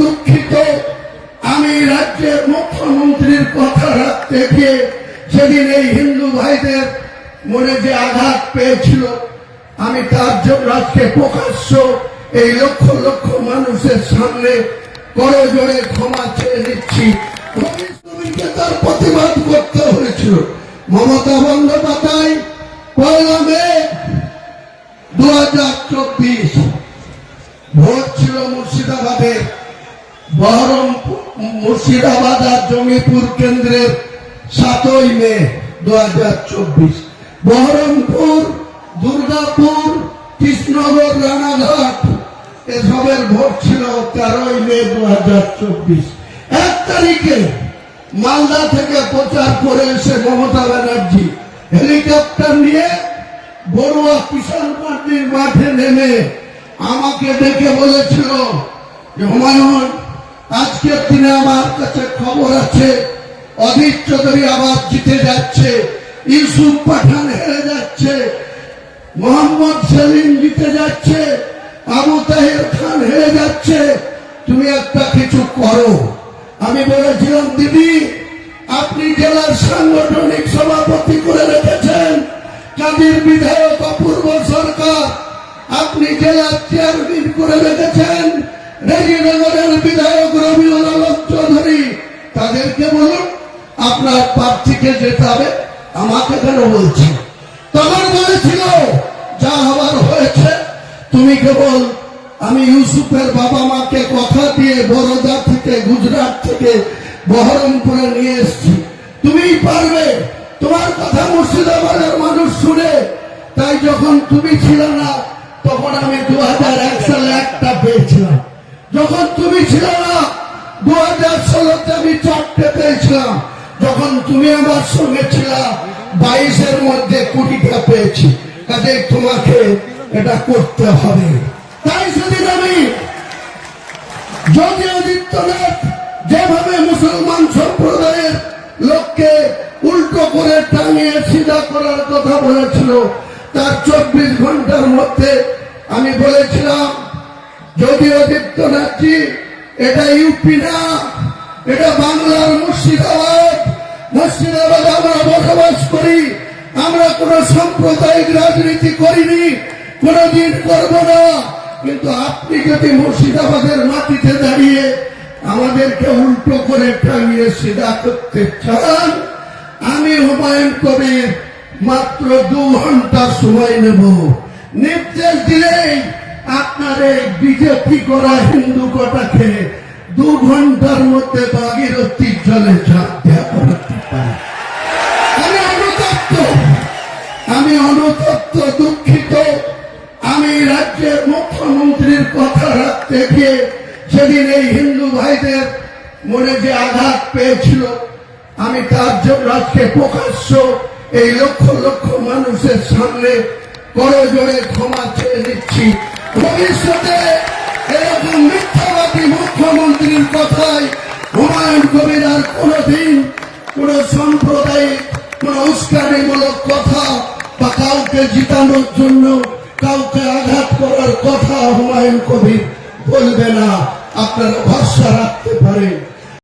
দুঃখিত। আমি রাজ্যের মুখ্যমন্ত্রীর কথা রাখতে সেদিন এই হিন্দু ভাইদের মনে যে আঘাত পেয়েছিল, আমি তার জন্য আজকে প্রকাশ্য এই লক্ষ লক্ষ মানুষের সামনে করজোড়ে ক্ষমা চেয়ে নিচ্ছি। তার প্রতিবাদ করতে হয়েছিল। মমতা বন্দ্যোপাধ্যায়, পয়লা মে দু হাজার চব্বিশ, ভোট ছিল মুর্শিদাবাদের। বহরমপুর মুর্শিদাবাদ আর জঙ্গিপুর কেন্দ্রের সাতই মে দু হাজার চব্বিশ। বহরমপুর, দুর্গাপুর, কৃষ্ণনগর, রানাঘাট, এসবের ভোট ছিল তেরোই মে দু এক তারিখে মালদা থেকে প্রচার করে এসে মমতা ব্যানার্জি হেলিকপ্টার নিয়ে বড়ুয়া কিষাণ পার্টির মাঠে নেমে আমাকে ডেকে বলেছিল যে হুমায়ুন আজকের দিনে আমার কাছে খবর আছে, অধীর চৌধুরী আবার জিতে যাচ্ছে, ইউসুফ পাঠান হেরে যাচ্ছে, মোহাম্মদ সেলিম জিতে যাচ্ছে, আবু তাহের খান হেরে যাচ্ছে। তুমি একটা কিছু করো। আমি বলেছিলাম, দিদি, আপনি জেলার সাংগঠনিক সভাপতি করে রেখেছেন, কাদির বিধায়ক অপূর্ব সরকার? আপনি জেলার চেয়ারম্যান করে রেখেছেন, রেজিনগরের বিধায়ক প্রার্থীকে যেতে হবে, আমাকে কেন বলছেন তখন বলেছিল, যা হবার হয়েছে, তুমি কেবল আমি ইউসুফের বাবা মাকে কথা দিয়ে বরোদা থেকে, গুজরাট থেকে বহরমপুরে নিয়ে এসেছি। তুমিই পারবে। তোমার কথা মুর্শিদাবাদের মানুষ শুনে। তাই যখন তুমি ছিল না, তখন আমি দু হাজার এক সালে একটা পেয়েছিলাম যখন তুমি ছিল না দু হাজার ষোলোতে আমি চারটে পেয়েছিলাম। যখন তুমি আমার সঙ্গে ছিল, বাইশের মধ্যে কুড়িটা পেয়েছি। কাজে তোমাকে এটা করতে হবে। তাই সেদিন আমি যোগী আদিত্যনাথ যেভাবে মুসলমান সম্প্রদায়ের লোককে উল্টো করে টাঙিয়ে সিধা করার কথা বলেছিল, তার চব্বিশ ঘণ্টার মধ্যে আমি বলেছিলাম যোগী আদিত্যনাথজি, এটা ইউপি না, এটা বাংলার মুর্শিদাবাদ। মুর্শিদাবাদ আমরা বসবাস করি, আমরা কোন সাম্প্রদায়িক রাজনীতি করিনি, কোনদিন করব না। কিন্তু আপনি যদি মুর্শিদাবাদের মাটিতে দাঁড়িয়ে আমাদেরকে উল্টো করে টাঙিয়ে সিধা করতে চান, আমি হুমায়ুন কবির মাত্র দু ঘণ্টা সময় নেব। নির্দেশ দিলেই আপনার এই বিজেপি করা হিন্দু কটাকে দু ঘণ্টার মধ্যে ভাগীরথীর জলে ঝাঁপ দেওয়া করতে পারে। আমি অনুতপ্ত। আমি অনুতপ্ত, দুঃখিত। আমি রাজ্যের মুখ্যমন্ত্রীর কথা রাখতে গিয়ে সেদিন এই হিন্দু ভাইদের মনে যে আঘাত পেয়েছিল, আমি তার জন্য আজকে প্রকাশ্য এই লক্ষ লক্ষ মানুষের সামনে করজোড়ে ক্ষমা চেয়ে নিচ্ছি। কথায় হুমায়ুন কবির আর কোনদিন কোন সাম্প্রদায়িক কোন উস্কানিমূলক কথা বা কাউকে জিতানোর জন্য কাউকে আঘাত করার কথা হুমায়ুন কবির বলবে না। আপনারা ভরসা রাখতে পারেন।